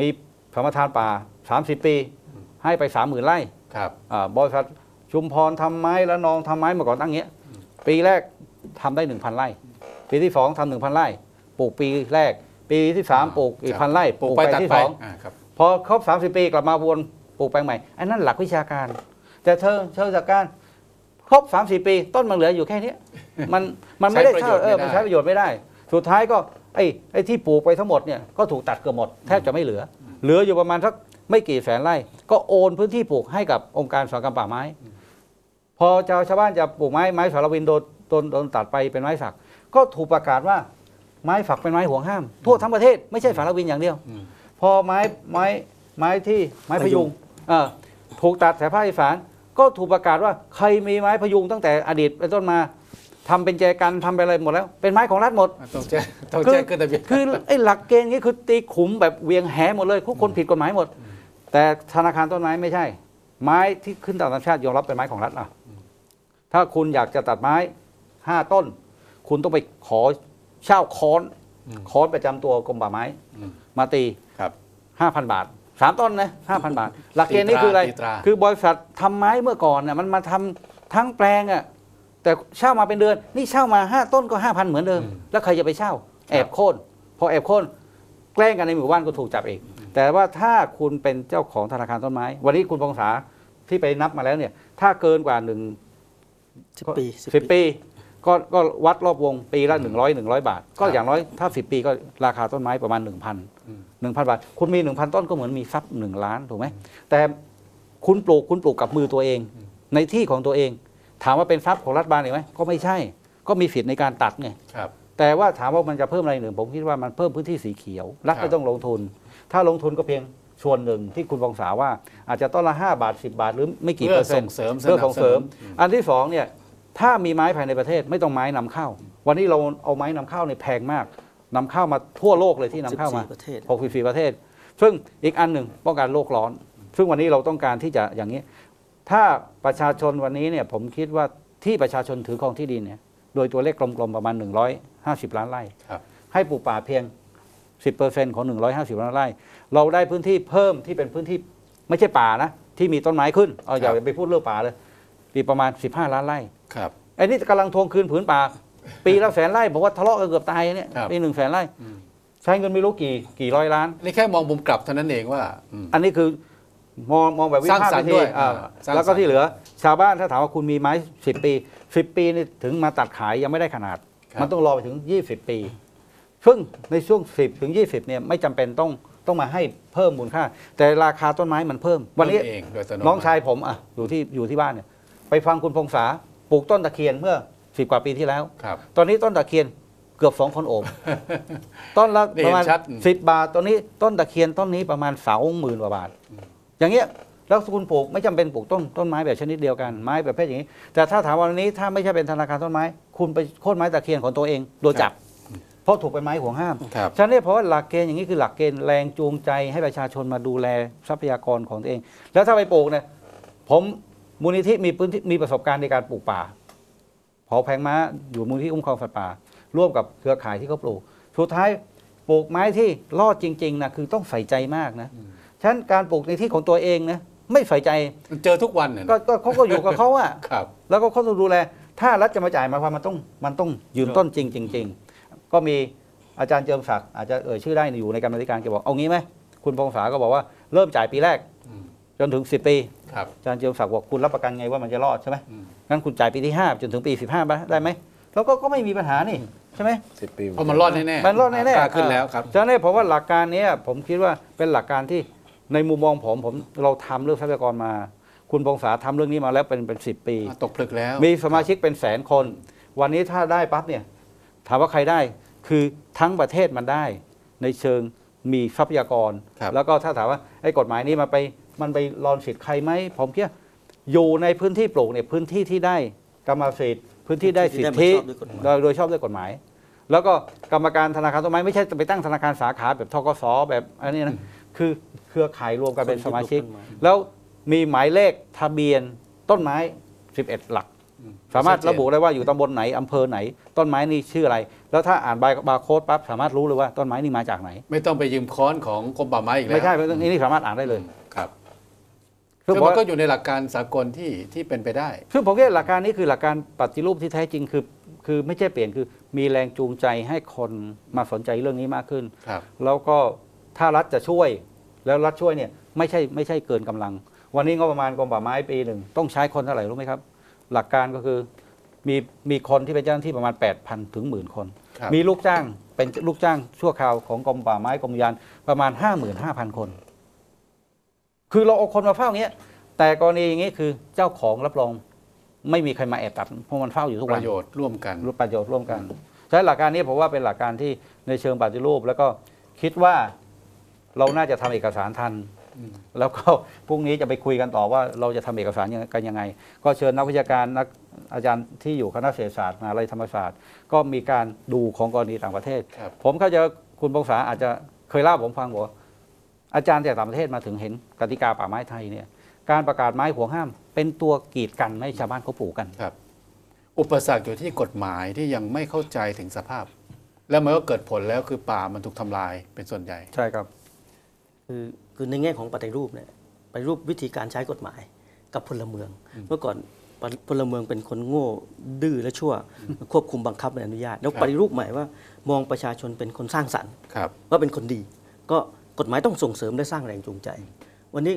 มีสมรทานป่า 30 ปี ให้ไป 30,000ไร่ครับอ่าบริษัทชุมพรทำไม้และนองทำไม้มาก่อนตั้งเงี้ย ปีแรกทำได้ 1,000 ไร่ ปีที่ 2ทำ1,000 ไร่ ปลูกปีแรก ปีที่ 3 ปลูกอีกครับพันไร่ปลูกไปแปลตัดงที่ไปสองอ่าครับพอครบ 30 ปีกลับมาวนปลูกแปลงใหม่ อันนั้นหลักวิชาการ แต่เธอเธอจากการครบ30ปี ต้นมันเหลืออยู่แค่เนี้ยมันมันไม่ได้ใช้ประโยเท่าชน์เออไม่ได้มันใช้ประโยชน์ไม่ได้ สุดท้ายก็ ไอ้ไอ้ที่ปลูกไปทั้งหมดเนี่ยก็ถูกตัดเกือบหมดแทบจะไม่เหลือ เหลืออยู่ประมาณสักไม่กี่แสนไร่ ก็โอนพื้นที่ปลูกให้กับองค์การอุตสาหกรรมป่าไม้ พอชาวชาวบ้านจะปลูกไม้ไม้สารวินโดนโดนโดนตัดไปเป็นไม้สัก ก็ถูกประกาศว่าไม้ฝักเป็นไม้ห่วงห้าม ทั่วทั้งประเทศไม่ใช่สารวินอย่างเดียวอืมพอไม้ไม้ไม้ที่ไม้พยุงเอ่อถูกตัดแถบภาคอีสานก็ถูกประกาศว่าใครมีไม้พยุงตั้งแต่อดีตเป็นต้นมา ทำเป็นแจกันทำเป็นอะไรหมดแล้ว เป็นไม้ของรัฐหมดต้องแจ้งต้องคือแจ้งขึ้นทะเบียนคือไอ้หลักเกณฑ์นี้คือตีขุมแบบเวียงแหหมดเลยทุกคนผิดกฎหมายหมด แต่ธนาคารต้นไม้ไม่ใช่ ไม้ที่ขึ้นตามธรรมชาติยอมรับเป็นไม้ของรัฐอะถ้าคุณอยากจะตัดไม้ห้าต้น คุณต้องไปขอเช่าค้อนอืมค้อนประจำตัวกรมป่าไม้อืมมาตีครับห้าพันบาทสามต้นนะห้าพันบาท หลักเกณฑ์นี้คืออะไรตีตราคือบริษัททำไม้เมื่อก่อนน่ะมันมาทำทั้งแปลงอะ แต่เช่ามาเป็นเดือน นี่เช่ามาห้าต้นก็ห้าพันเหมือนเดิม แล้วใครจะไปเช่า แอบโค่นพอแอบโค่นแกล้งกันในหมู่บ้านก็ถูกจับเองแต่ว่าถ้าคุณเป็นเจ้าของธนาคารต้นไม้ วันนี้คุณพงษาที่ไปนับมาแล้วเนี่ย ถ้าเกินกว่าหนึ่งสิบปีสิบปี ก็ก็วัดรอบวงปีละหนึ่งร้อยหนึ่งร้อยบาท ก็อย่างน้อยถ้าสิบปีก็ราคาต้นไม้ประมาณหนึ่งพันอืมหนึ่งพันบาท คุณมีหนึ่งพันต้นก็เหมือนมีทรัพย์หนึ่งล้านถูกไหมแต่คุณปลูกคุณปลูกกับมือตัวเอง ในที่ของตัวเอง ถามว่าเป็นทรัพย์ของรัฐบาลหรือไหมก็ไม่ใช่ ก็มีสิทธิ์ในการตัดไงครับ แต่ว่าถามว่ามันจะเพิ่มอะไรหนึ่งผมคิดว่ามันเพิ่มพื้นที่สีเขียว รัฐครับไม่ต้องลงทุน ถ้าลงทุนก็เพียงส่วนหนึ่งที่คุณวงศาว่าอาจจะต้นละ5บาท 10 บาท หรือไม่กี่เพื่เปออร์เซ็ส่นงต์เสริมเพื่อส่งเสริมอืมอันที่สองเนี่ยถ้ามีไม้ภายในประเทศไม่ต้องไม้นำเข้า วันนี้เราเอาไม้นำเข้าเนี่ยแพงมากนำเข้ามาทั่วโลกเลยที่นำเข้ามา14ประเทศ64ประเทศ ซึ่งอีกอันหนึ่งป้องกันโลกร้อน ซึ่งวันนี้เราต้องการที่จะอย่างนี้ ถ้าประชาชนวันนี้เนี่ยผมคิดว่าที่ประชาชนถือครองที่ดินเนี่ยโดยตัวเลขกลมๆประมาณ 150 ล้านไร่ครับให้ปลูกป่าเพียง 10%ของ 150 ล้านไร่ เราได้พื้นที่เพิ่มที่เป็นพื้นที่ไม่ใช่ป่านะ ที่มีต้นไม้ขึ้นเอาอย่าครับไปพูดเรื่องป่าเลยปีประมาณ 15 ล้านไร่ครับไอ้นี่กำลังทวงคืนผืนป่า ปีละแสนไร่บอกว่าทะเลาะกันเกือบตายเนี่ยครับปีหนึ่งแสนไร่อืมใช้เงินไม่รู้กี่กี่ร้อยล้านนี่แค่มองมุมกลับเท่านั้นเองว่าอืมอันนี้คือ มองมองแบบวิสร้างพากษ์สรรค์วิธีด้วยอ่าอ่าสร้างแล้วก็สรรค์ ที่เหลือ ชาวบ้านถ้าถามว่าคุณมีไม้10ปี10ปีนี่ถึงมาตัดขายยังไม่ได้ขนาด ครับ มันต้องรอไปถึง 20 ปี ซึ่งในช่วง 10 ถึง 20เนี่ยไม่จำเป็นต้องต้องมาให้เพิ่มมูลค่า แต่ราคาต้นไม้มันเพิ่ม วันนี้เองโดยอัตโมัติ น้องชายผมอะอยู่ที่อยู่ที่บ้านเนี่ยไปฟังคุณพงษาปลูกต้นตะเคียนเมื่อ10กว่าปีที่แล้ว ครับ ตอนนี้ต้นตะเคียนเกือบสองคนโอบ ต้นละนี่ประมาณเห็นชัด สิบบาทตอนนี้ต้นตะเคียนต้นนี้ประมาณสองหมื่นกว่าบาท อย่างเงี้ยแล้วคุณปลูกไม่จำเป็นปลูกต้นต้นไม้แบบชนิดเดียวกันไม้แบบประเภทอย่างนี้ แต่ถ้าถามวันนี้ถ้าไม่ใช่เป็นธนาคารต้นไม้ คุณไปโค่นไม้ตะเคียนของตัวเองโดนจับ เพราะถูกเป็นไม้ห่วงห้ามครับฉะนั้นเนี่ยเพราะว่าหลักเกณฑ์อย่างนี้คือหลักเกณฑ์แรงจูงใจให้ประชาชนมาดูแลทรัพยากรของตัวเอง แล้วถ้าไปปลูกเนี่ยผมมูลนิธิมีพื้นที่มีประสบการณ์ในการปลูกป่าเผาแพงม้าอยู่มูลนิธิอุ้มครองสัตว์ป่า ร่วมกับเครือข่ายที่เขาปลูก สุดท้ายปลูกไม้ที่รอดจริงๆนะคือต้องใส่ใจมากนะอืม ฉะนั้นการปลูกในที่ของตัวเองนะไม่ใส่ใจมันเจอทุกวันเนี่ยก็ก็เขาก็อยู่กับเขาอะครับ แล้วก็เขาต้องดูแล ถ้ารัฐจะมาจ่ายหมายความมันต้องมันต้องยืนต้นจริงจริงๆก็มีอาจารย์เจิมศักดิ์อาจจะเอ่ยชื่อได้อยู่ในกรรมาธิการแกบอกเอางี้ไหมคุณพงษาก็บอกว่าเริ่มจ่ายปีแรก อืม จนถึง 10 ปีครับอาจารย์เจิมศักดิ์บอกคุณรับประกันไงว่ามันจะรอดใช่ไหมอืมงั้นคุณจ่ายปีที่ 5 จนถึงปี 15ไปได้ไหมแล้วก็ก็ไม่มีปัญหานี่ใช่ไหม สิบปี เพราะมันรอดแน่ๆมันรอดแน่กล้าขึ้นแล้วครับ ฉะนั้นเพราะว่าหลักการเนี้ยผมคิดว่าเป็นหลักการที่ ในมุมมองผมผมเราทำเรื่องทรัพยากรมา คุณพงษาทำเรื่องนี้มาแล้วเป็นเป็นสิปี ตกผลึกแล้ว มีสมาชิกเป็นแสนคน วันนี้ถ้าได้ปั๊บเนี่ย ถามว่าใครได้คือทั้งประเทศมันได้ ในเชิงมีทรัพยากรครับแล้วก็ถ้าถามว่าไอ้กฎหมายนี้มันไปมันไปรอนสิทธิ์ใครไหมผมคิดว่าอยู่ในพื้นที่ปลูกเนี่ยพื้นที่ที่ได้กรรมสิทธิ์พื้นที่ได้สิทธิที่ได้มาชอบด้วยกฎหมายโดยโดยชอบด้วยกฎหมาย แล้วก็กรรมการธนาคารต้นไม้ไม่ใช่จะไปตั้งธนาคารสาขาแบบทกสแบบอันนี้นะ คือเครือข่ายรวมกันเป็นสมาชิก แล้วมีหมายเลขทะเบียนต้นไม้ 11 หลัก สามารถชัดเจนระบุได้ว่าอยู่ตำบลไหนอำเภอไหน ต้นไม้นี่ชื่ออะไร แล้วถ้าอ่านใบบาร์โค้ดปั๊บสามารถรู้เลยว่าต้นไม้นี่มาจากไหน ไม่ต้องไปยืมค้อนของกรมป่าไม้อีกแล้วไม่ใช่เรื่องนี้นี่สามารถอ่านได้เลยครับซึ่ซึ่งงผมมันก็อยู่ในหลักการสากลที่ที่เป็นไปได้ซึ่งผมคิดว่าหลักการนี้คือหลักการปฏิรูปที่แท้จริงคือคือไม่ใช่เปลี่ยนคือมีแรงจูงใจให้คนมาสนใจเรื่องนี้มากขึ้นครับแล้วก็ ถ้ารัฐจะช่วยแล้วรัฐช่วยเนี่ยไม่ใช่ไม่ใช่เกินกำลัง วันนี้งบประมาณกรมป่าไม้ปีหนึ่งต้องใช้คนเท่าไหร่รู้ไหมครับ หลักการก็คือมีมีคนที่เป็นเจ้าหน้าที่ประมาณ 8,000 ถึงหมื่นคนครับมีลูกจ้างเป็นลูกจ้างชั่วคราวของกรมป่าไม้กรมอุทยานประมาณ 55,000 คน คือเราเอาคนมาเฝ้าอย่างเงี้ย แต่กรณีอย่างงี้คือเจ้าของรับรองไม่มีใครมาแอบตัดเพราะมันเฝ้าอยู่ทุกปวันระโยชน์ร่วมกันรู้ประโยชน์ร่วมกันใช้หลักการนี้ผมว่าเป็นหลักการที่ในเชิงปฏิรูป แล้วก็คิดว่า เราน่าจะทำเอกสารทันอืมแล้วก็พรุ่งนี้จะไปคุยกันต่อว่าเราจะทำเอกสารยังไงกันยังไง ก็เชิญนักวิชาการนักอาจารย์ที่อยู่คณะเศรษฐศาสตร์มหาลัยธรรมศาสตร์ ก็มีการดูของกรณีต่างประเทศครับผมเข้าใจว่าคุณปงษาอาจจะเคยเล่าผมฟังบอกว่าอาจารย์จากต่างประเทศมาถึงเห็นกติกาป่าไม้ไทยเนี่ยการประกาศไม้ห่วงห้าม เป็นตัวกีดกันไม่ให้ชาวบ้านเขาปลูกกันครับ อุปสรรคอยู่ที่กฎหมายที่ยังไม่เข้าใจถึงสภาพ แล้วมันก็เกิดผลแล้วคือป่ามันถูกทำลายเป็นส่วนใหญ่ ใช่ครับ คือคือในแง่ของปฏิรูปเนี่ยปฏิรูปวิธีการใช้กฎหมายกับพลเมือง เมื่อก่อนพลพลเมืองเป็นคนโง่ดื้อและชั่ว ควบคุมบังคับไม่อนุญาต แล้วครับปฏิรูปใหม่ว่า มองประชาชนเป็นคนสร้างสรรค์ครับว่าเป็นคนดี ก็กฎหมายต้องส่งเสริมและสร้างแรงจูงใจ วันนี้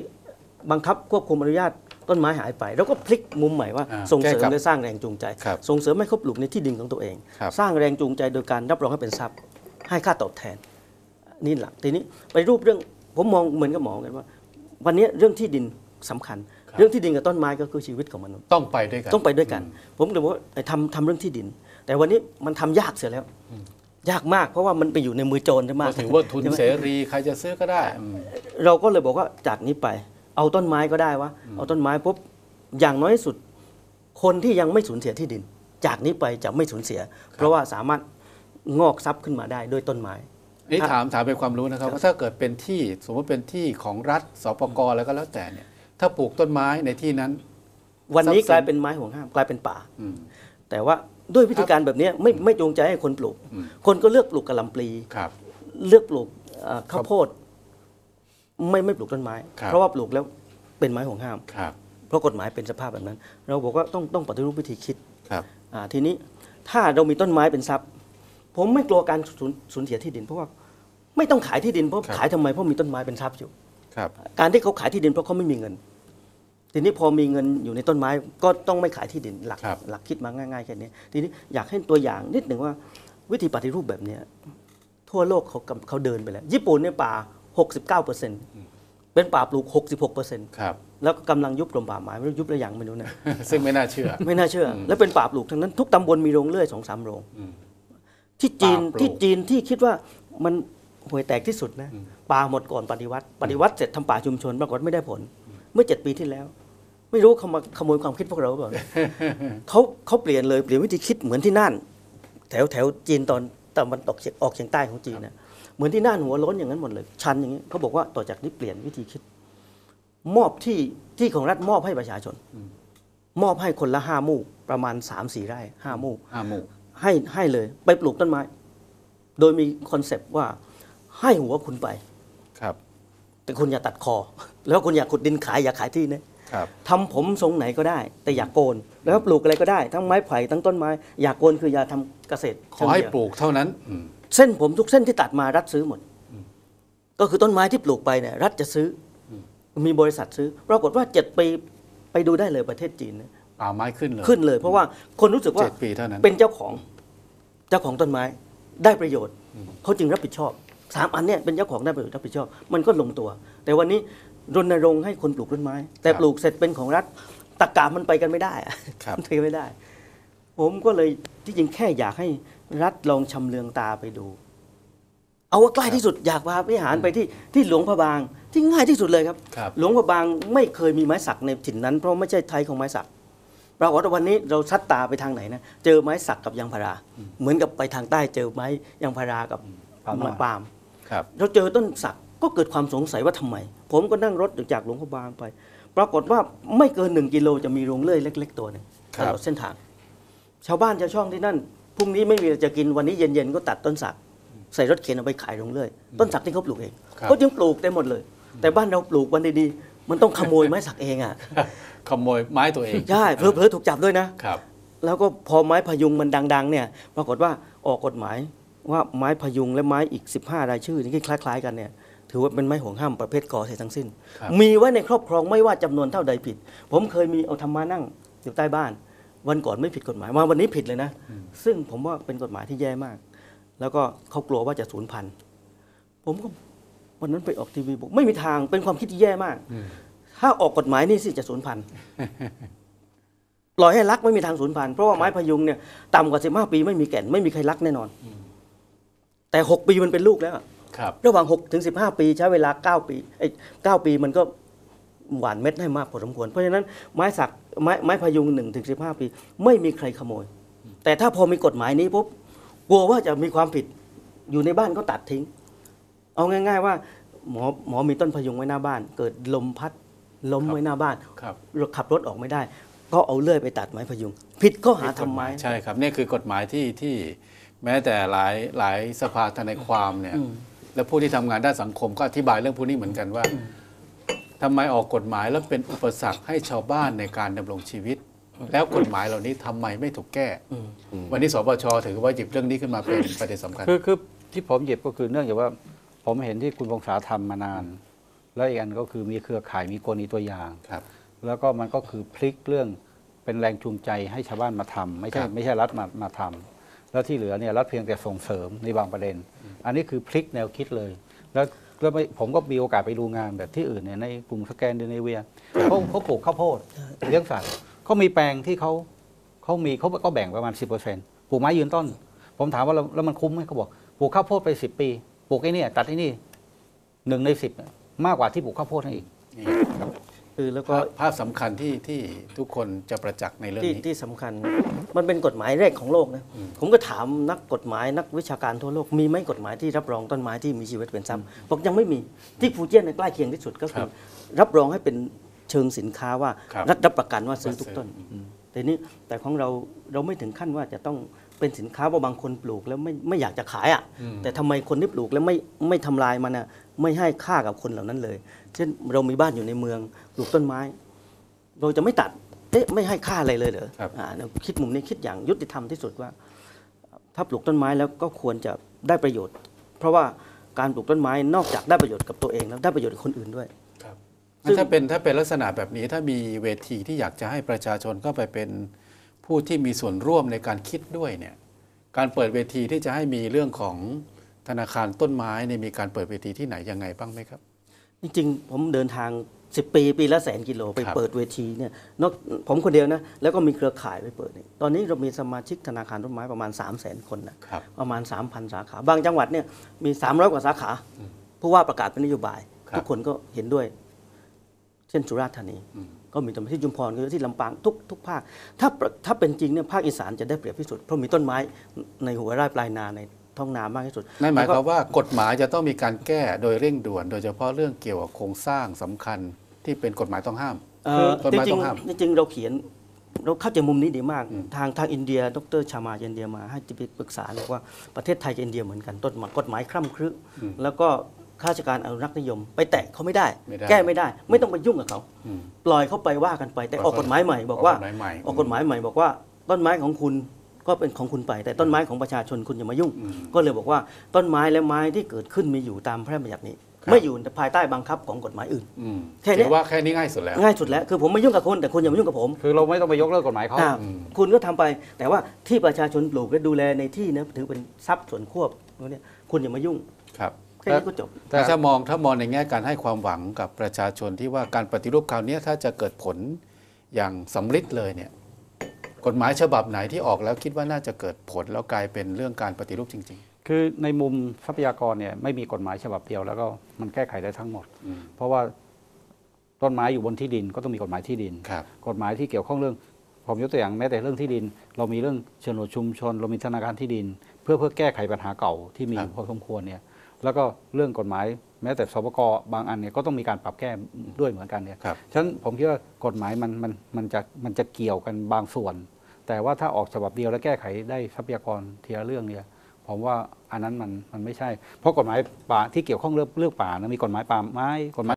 บังคับควบคุมอนุญาตต้นไม้หายไป แล้วก็พลิกมุมใหม่ว่าอ่าส่งเสริมแก้กับและสร้างแรงจูงใจครับส่งเสริมให้เขาปลูกในที่ดินของตัวเองครับสร้างแรงจูงใจโดยการรับรองให้เป็นทรัพย์ ให้ค่าตอบแทนนี่หลักทีนี้ไปรูปเรื่อง ผมมองเหมือนกับหมอกันว่า วันนี้เรื่องที่ดินสำคัญครับเรื่องที่ดินกับต้นไม้ก็คือชีวิตของมนุษย์ต้องไปด้วยกันต้องไปด้วยกัน ผมเลยบอกว่าไอ้ทำทำเรื่องที่ดิน แต่วันนี้มันทำยากเสียแล้วยากมากเพราะว่ามันไปอยู่ในมือโจรใช่ไหมก็ถือว่าทุนใช่ไหมเสรีใครจะซื้อก็ได้อืมเราก็เลยบอกว่าจากนี้ไป เอาต้นไม้ก็ได้วะเอาต้นไม้ปุ๊บอย่างน้อยที่สุด คนที่ยังไม่สูญเสียที่ดิน จากนี้ไปจะไม่สูญเสีย เพราะว่าสามารถงอกทรัพย์ขึ้นมาได้ด้วยต้นไม้ นี่ครับถามถามเป็นความรู้นะครับว่าถ้าเกิดเป็นที่สมมติเป็นที่ของรัฐสปกแล้วก็แล้วแต่เนี่ยถ้าปลูกต้นไม้ในที่นั้น วันนี้ทรัพย์สินกลายเป็นไม้ห่วงห้ามกลายเป็นป่าอืมแต่ว่าด้วยวิธีการแบบนี้ไม่ไม่จงใจให้คนปลูกอืมคนก็เลือกปลูกกะหล่ำปลีครับเลือกปลูกเอ่อข้าวโพด ไม่ไม่ปลูกต้นไม้ครับเพราะว่าปลูกแล้วเป็นไม้ห่วงห้ามครับเพราะกฎหมายเป็นสภาพแบบนั้น เราบอกว่าต้องต้องปฏิรูปวิธีคิดครับอ่าทีนี้ถ้าเรามีต้นไม้เป็นทรัพย์ ผมไม่กลัวการสูญสูญเสียที่ดิน เพราะว่า ไม่ต้องขายที่ดินเพราะครับขายทำไมเพราะมีต้นไม้เป็นทรัพย์อยู่ครับการที่เขาขายที่ดินเพราะเขาไม่มีเงิน ทีนี้พอมีเงินอยู่ในต้นไม้ก็ต้องไม่ขายที่ดินหลักครับหลักคิดมาง่ายๆแค่นี้ ทีนี้อยากให้ตัวอย่างนิดหนึ่งว่าวิธีปฏิรูปแบบเนี้ยทั่วโลกเขากำเขาเดินไปแล้ว ญี่ปุ่นเนี่ยป่า 69เปอร์เซ็นต์เป็นป่าปลูก 66เปอร์เซ็นต์ครับแล้วก็กำลังยุบกรมป่าไม้ไม่รู้ยุบหรือยังไม่รู้นะซึ่งไม่น่าเชื่อ ไม่น่าเชื่อ แล้วเป็นป่าปลูกทั้งนั้นทุกตำบลมีโรงเลื่อยสองสามโรงอืมที่จีนป่าปลูกที่จีนที่คิดว่ามัน ห่วยแตกที่สุดนะป่าหมดก่อนปฏิวัติ ปฏิวัติเสร็จทำป่าชุมชนปรากฏไม่ได้ผล เมื่อเจ็ดปีที่แล้ว ไม่รู้เขามาขโมยความคิดพวกเราหรือเปล่าเขาเขาเปลี่ยนเลยเปลี่ยนวิธีคิดเหมือนที่น่าน แถวแถวจีนตอนตะวันตกเฉียงออกเฉียงใต้ของจีนนะเหมือนที่น่านหัวโล้นอย่างนั้นหมดเลย ชันอย่างนี้เขาบอกว่าต่อจากนี้เปลี่ยนวิธีคิด มอบที่ที่ของรัฐมอบให้ประชาชน มอบให้คนละห้ามู่ประมาณสามสี่ไร่ห้ามู่ห้าหมู่ให้ให้เลย ไปปลูกต้นไม้ โดยมีคอนเซปต์ว่า ให้หัวคุณไป ครับ แต่คุณอย่าตัดคอ แล้วคุณอยากขุดดินขายอย่าขายที่นะครับทำผมทรงไหนก็ได้ แต่อย่าโกน แล้วปลูกอะไรก็ได้ ทั้งไม้ไผ่ทั้งต้นไม้ อย่าโกนคืออย่าทำเกษตรขอให้เชิงเดี่ยวปลูกเท่านั้นอืมเส้นผมทุกเส้นที่ตัดมารัฐซื้อหมด ก็คือต้นไม้ที่ปลูกไปเนี่ยรัฐจะซื้ออมีบริษัทซื้อ ปรากฏว่าเจ็ดปีไปดูได้เลยประเทศจีนเนี่ยป่าไม้ขึ้นเลย ขึ้นเลย เพราะว่าคนรู้สึกว่าเจ็ดปีเท่านั้น เป็นเจ้าของเจ้าของต้นไม้ได้ประโยชน์เขาจึงรับผิดชอบ สามอันเนี่ยเป็นเจ้าของได้ประโยชน์รับผิดชอบมันก็ลงตัว แต่วันนี้รณรงค์ให้คนปลูกต้นไม้ แต่ครับปลูกเสร็จเป็นของรัฐตะกามันไปกันไม่ได้อะครับมันไปกันไม่ได้ ผมก็เลยที่จริงแค่อยากให้รัฐลองชำเลืองตาไปดู เอาว่าใกล้ที่สุดอยากพาพิหารไปที่ที่หลวงพระบางที่ง่ายที่สุดเลยครับครับ หลวงพระบางไม่เคยมีไม้สักในถิ่นนั้น เพราะไม่ใช่ไทยของไม้สักปรากฏว่าวันนี้เราชัดตาไปทางไหนนะเจอไม้สักกับยางพารา เหมือนกับไปทางใต้เจอไม้ยางพารากับปาล์มน้อยไม้ปาล์มครับ เราเจอต้นสักก็เกิดความสงสัยว่าทำไม ผมก็นั่งรถจากหลวงพระบางไป ปรากฏว่าไม่เกินหนึ่งกิโลจะมีโรงเลื่อยเล็ก ๆ ตัวหนึงครัตบลอดเส้นทาง ชาวบ้านชาวช่องที่นั่นพรุ่งนี้ไม่มีอะไรจะกินวันนี้เย็นๆก็ตัดต้นสักใส่รถเข็นเอาไปขายลงเลยต้นสักที่เขาปลูกเองครับเขาจึงปลูกได้หมดเลย แต่บ้านเราปลูกวันดีๆมันต้องขโมยไม้สักเองอะขโมยไม้ตัวเองใช่เผลอๆถูกจับด้วยนะครับ แล้วก็พอไม้พยุงมันดัง ๆ เนี่ย ปรากฏว่าออกกฎหมาย ว่าไม้พยุงและไม้อีก 15 รายชื่อนี่ที่คล้ายๆ กันเนี่ยถือว่าเป็นไม้ห่วงห้ามประเภทกอเสียทั้งสิ้นครับมีไว้ในครอบครองไม่ว่าจำนวนเท่าใดผิด ผมเคยมีเอาธรรมานั่งอยู่ใต้บ้าน วันก่อนไม่ผิดกฎหมายมาวันนี้ผิดเลยนะ ซึ่งผมว่าเป็นกฎหมายที่แย่มาก แล้วก็เขากลัวว่าจะสูญพันธุ์ผมก็วันนั้นไปออกทีวีบอกไม่มีทางเป็นความคิดที่แย่มาก ถ้าออกกฎหมายนี่สิจะสูญพันธุ์ปล่อยให้รักไม่มีทางสูญพันธุ์เพราะว่าไม้พยุงเนี่ยต่ำกว่าสิบห้าปีไม่มีแก่นไม่มีใครรักแน่นอน แต่หกปีมันเป็นลูกแล้วอะครับ ระหว่างหกถึงสิบห้าปีใช้เวลาเก้าปีไอ้เก้าปีมันก็หวานเม็ดให้มากพอสมควร เพราะฉะนั้นไม้สักไม้ไม้พยุงหนึ่งถึงสิบห้าปี ไม่มีใครขโมย แต่ถ้าพอมีกฎหมายนี้ปุ๊บกลัวว่าจะมีความผิดอยู่ในบ้านก็ตัดทิ้ง เอาง่าย ๆ ว่าหมอหมอมีต้นพยุงไว้หน้าบ้าน เกิดลมพัดล้มครับไว้หน้าบ้านครับ ขับรถออกไม่ได้ ก็เอาเลื่อยไปตัดไม้พยุง ผิดก็หาทำไม้ ใช่ครับ นี่คือกฎหมายที่ที่ แม้แต่หลายหลายสภาทนายความเนี่ยอืมและผู้ที่ทำงานด้านสังคมก็อธิบายเรื่องพวกนี้เหมือนกันว่าทำไมออกกฎหมายแล้วเป็นอุปสรรคให้ชาวบ้านในการดำรงชีวิต แล้วกฎหมายเหล่านี้ทำไมไม่ถูกแก้ วันนี้สปชถือว่าหยิบเรื่องนี้ขึ้นมาเป็นประเด็นสำคัญคือคือที่ผมหยิบก็คือเนื่องจากว่าผมเห็นที่คุณพงษาทำมานาน แล้วอีกอันก็คือมีเครือข่ายมีกรณีตัวอย่างครับ แล้วก็มันก็คือพลิกเรื่องเป็นแรงจูงใจให้ชาวบ้านมาทำไม่ใช่ครับไม่ใช่รัฐมามาทำ แล้วที่เหลือเนี่ยรัฐเพียงแต่ส่งเสริมในบางประเด็น อันนี้คือพลิกแนวคิดเลย แล้วแล้วผมก็มีโอกาสไปดูงานแบบที่อื่นเนี่ยในกลุ่มสแกนดิเนเวียเขาเขาปลูกข้าวโพดเลี้ยงสัตว์เขามีแปลงที่เขาเขามีเขาก็แบ่งประมาณ 10%ปลูกไม้ยืนต้น ผมถามว่าแล้วมันคุ้มไหมเขาบอกปลูกข้าวโพดไป 10 ปีปลูกไอ้นี่ตัดไอ้นี่หนึ่งในสิบมากกว่าที่ปลูกข้าวโพดนั่นอีก คือแล้วก็ภาพภาพสำคัญที่ที่ทุกคนจะประจักษ์ในเรื่องที่นี้ที่สำคัญ มันเป็นกฎหมายแรกของโลกนะอืมผมก็ถามนักกฎหมายนักวิชาการทั่วโลก มีไหมกฎหมายที่รับรองต้นไม้ที่มีชีวิตเป็นทรัพย์บอกยังไม่มีที่ฟูเจียนในยใกล้เคียงที่สุดก็คือ รับรองให้เป็นเชิงสินค้าว่าครับรัฐรับประกันว่าซื้อทุกต้นอืมแต่นี้แต่ของเราเราไม่ถึงขั้นว่าจะต้องเป็นสินค้าว่าบางคนปลูกแล้วไม่ไม่อยากจะขายอะอืมแต่ทำไมคนที่ปลูกแล้วไม่ไม่ทำลายมันอะ ไม่ให้ค่ากับคนเหล่านั้นเลย เช่นเรามีบ้านอยู่ในเมืองปลูกต้นไม้ เราจะไม่ตัดเอ๊ะไม่ให้ค่าอะไรเลยเหรอครับ อ่าเราคิดมุมนี้คิดอย่างยุติธรรมที่สุดว่า ถ้าปลูกต้นไม้แล้วก็ควรจะได้ประโยชน์ เพราะว่าการปลูกต้นไม้นอกจากได้ประโยชน์กับตัวเองแล้วได้ประโยชน์กับคนอื่นด้วย ครับซึ่ง ถ้าเป็นถ้าเป็นลักษณะแบบนี้ถ้ามีเวทีที่อยากจะให้ประชาชนเข้าไปเป็นผู้ที่มีส่วนร่วมในการคิดด้วยเนี่ยการเปิดเวทีที่จะให้มีเรื่องของ ธนาคารต้นไม้เนี่ยมีการเปิดเวทีที่ไหนยังไงบ้างไหมครับ จริงๆ ผมเดินทาง 10 ปีปีละแสนกิโลไปครับเปิดเวทีเนี่ยนอกผมคนเดียวนะแล้วก็มีเครือข่ายไปเปิดนี่ตอนนี้เรามีสมาชิกธนาคารต้นไม้ประมาณ 3 0 0แสนคนนะครับประมาณ 3,000 สาขา บางจังหวัดเนี่ยมี 300 กว่าสาขาผู้ว่าประกาศเป็นนโยบายครับทุกคนก็เห็นด้วย เช่นสุราษฎร์ธานีอืมก็มีตำที่จุมพรก็ที่ลำปางทุกทุกภาค ถ้าประถ้าเป็นจริงเนี่ยภาคอีสานจะได้เปรียบที่สุดเพราะมีต้นไม้ในหัวไร่ปลายนาใน ท้องนามากที่สุด นั่นหมายแล้ความว่ากฎหมายจะต้องมีการแก้โดยเร่งด่วน โดยเฉพาะเรื่องเกี่ยวกับโครงสร้างสำคัญที่เป็นกฎหมายต้องห้ามเอ่อต้นจไม้ริต้งองห้ามๆจริงๆเราเขียนเราเข้าใจมุมนี้ดีมากอืมทางทางอินเดีย ดรชามาอินเดียมา ให้ไปปรึกษาบอกว่าประเทศไทยกับอินเดียเหมือนกันต้นไม้กฎหมายคร่ำครึแล้วก็ข้าราชการอนุรักษ์นิยม ไปแตะเขาไม่ได้ไม่ได้แก้ไม่ได้ ไม่ต้องไปยุ่งกับเขาอืมปล่อยเขาไปว่ากันไป แต่ปล่ออยอกกฎหมายใหม่บอกว่าออกกฎหมายใหม่ออกกฎหมายใหม่บอกว่าต้นไม้ของคุณ ก็เป็นของคุณไป แต่ต้นไม้ของประชาชนคุณอย่ามายุ่งอืมก็เลยบอกว่าต้นไม้และไม้ที่เกิดขึ้นมีอยู่ตามพระราชบัญญัตินี้ครับไม่อยู่ภายใต้บังคับของกฎหมายอื่นอืมแค่นี้ถือว่าแค่นี้ง่ายสุดแล้ว ง่ายสุดแล้วคือผมไม่ยุ่งกับคุณแต่คุณอย่ามายุ่งกับผม คือเราไม่ต้องไปยกเลิกกฎหมายเขาอ่าอืมคุณก็ทำไป แต่ว่าที่ประชาชนปลูกและดูแลในที่นะถือเป็นทรัพย์ส่วนควบเนี่ยคุณอย่ามายุ่งครับแค่นี้ก็จบแต่แต่ถ้ามองถ้ามองในแง่การให้ความหวังกับประชาชนที่ว่าการปฏิรูปคราวนี้ถ้าจะเกิดผลอย่างสำลิดเลยเนี่ย กฎหมายฉบับไหนที่ออกแล้วคิดว่าน่าจะเกิดผลแล้วกลายเป็นเรื่องการปฏิรูปจริงคือในมุมทรัพยากรเนี่ยไม่มีกฎหมายฉบับเดียวแล้วก็มันแก้ไขได้ทั้งหมดๆอืมเพราะว่าต้นไม้อยู่บนที่ดินก็ต้องมีกฎหมายที่ดินครับกฎหมายที่เกี่ยวข้องเรื่องผมยกตัวอย่างแม้แต่เรื่องที่ดิน เรามีเรื่องโฉนดชุมชน เรามีธนาคารที่ดิน เพื่อเพื่อแก้ไขปัญหาเก่าที่มีอยู่พอสมควรเนี่ยแล้วก็เรื่องกฎหมาย แม้แต่สปกบางอันเนี่ยก็ต้องมีการปรับแก้ด้วยเหมือนกันเนี่ยครับฉะนั้นผมคิดว่ากฎหมายมันมันมันจะมันจะเกี่ยวกันบางส่วน แต่ว่าถ้าออกฉบับเดียวแล้วแก้ไขได้ทรัพยากรทีละเรื่องเนี่ยผมว่าอันนั้นมันมันไม่ใช่ เพราะกฎหมายป่าที่เกี่ยวข้องเรื่องเรื่องป่านะมีกฎหมายป่าไม้กฎหมาย